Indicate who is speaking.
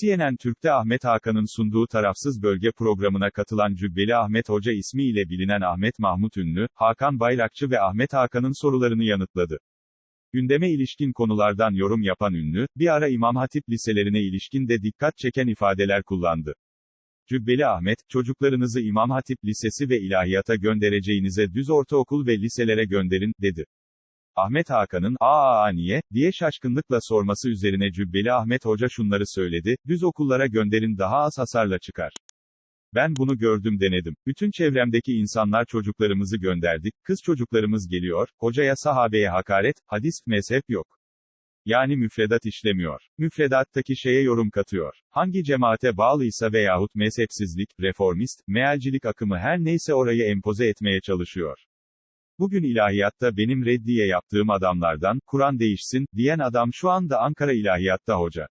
Speaker 1: CNN Türk'te Ahmet Hakan'ın sunduğu tarafsız bölge programına katılan Cübbeli Ahmet Hoca ismiyle bilinen Ahmet Mahmut Ünlü, Hakan Bayrakçı ve Ahmet Hakan'ın sorularını yanıtladı. Gündeme ilişkin konulardan yorum yapan Ünlü, bir ara İmam Hatip liselerine ilişkin de dikkat çeken ifadeler kullandı. Cübbeli Ahmet, çocuklarınızı İmam Hatip Lisesi ve ilahiyata göndereceğinize düz ortaokul ve liselere gönderin, dedi. Ahmet Hakan'ın, aa niye, diye şaşkınlıkla sorması üzerine Cübbeli Ahmet Hoca şunları söyledi, düz okullara gönderin daha az hasarla çıkar. Ben bunu gördüm denedim. Bütün çevremdeki insanlar çocuklarımızı gönderdik, kız çocuklarımız geliyor, hocaya sahabeye hakaret, hadis, mezhep yok. Yani müfredat işlemiyor. Müfredattaki şeye yorum katıyor. Hangi cemaate bağlıysa veyahut mezhepsizlik, reformist, mealcilik akımı her neyse orayı empoze etmeye çalışıyor. Bugün ilahiyatta benim reddiye yaptığım adamlardan, Kur'an değişsin, diyen adam şu anda Ankara İlahiyat'ta hoca.